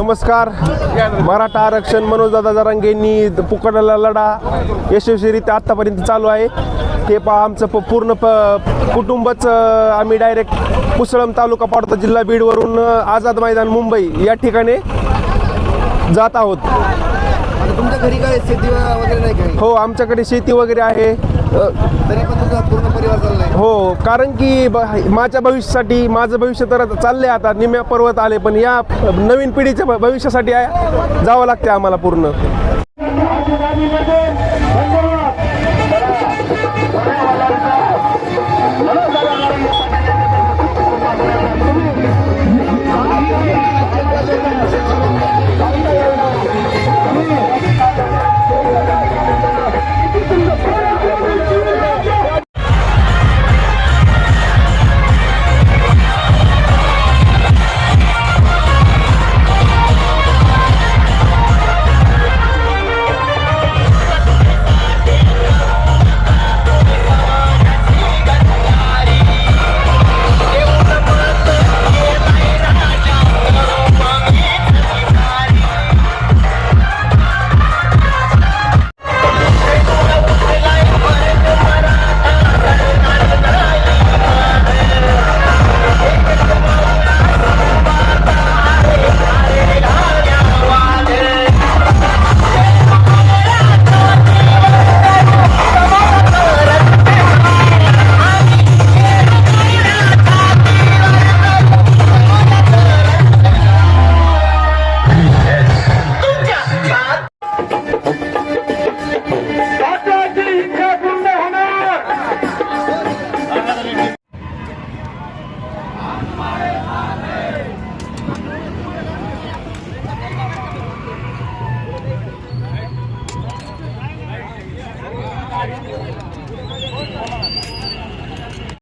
नमस्कार. मराठा आरक्षण मनोजदादा जरांगेंनी पुकडला लढा यशस्वीरित्या आत्तापर्यंत चालू आहे. हे पहा आमचं प पूर्ण प कुटुंबच आम्ही डायरेक्ट पुसळम तालुका पाडतो जिल्हा बीडवरून आझाद मैदान मुंबई या ठिकाणी जात आहोत. आता तुमच्या घरी काय शेती वगैरे नाही काही? हो आमच्याकडे शेती वगैरे आहे. अ, तरी पण तुझा पूर्ण परिवार चाललाय हो कारण की ब माझ्या भविष्यासाठी माझं भविष्य तर आता चालले आता निम्या पर्वत आले पण या नवीन पिढीच्या भ- भविष्यासाठी जावं लागते आम्हाला पूर्ण.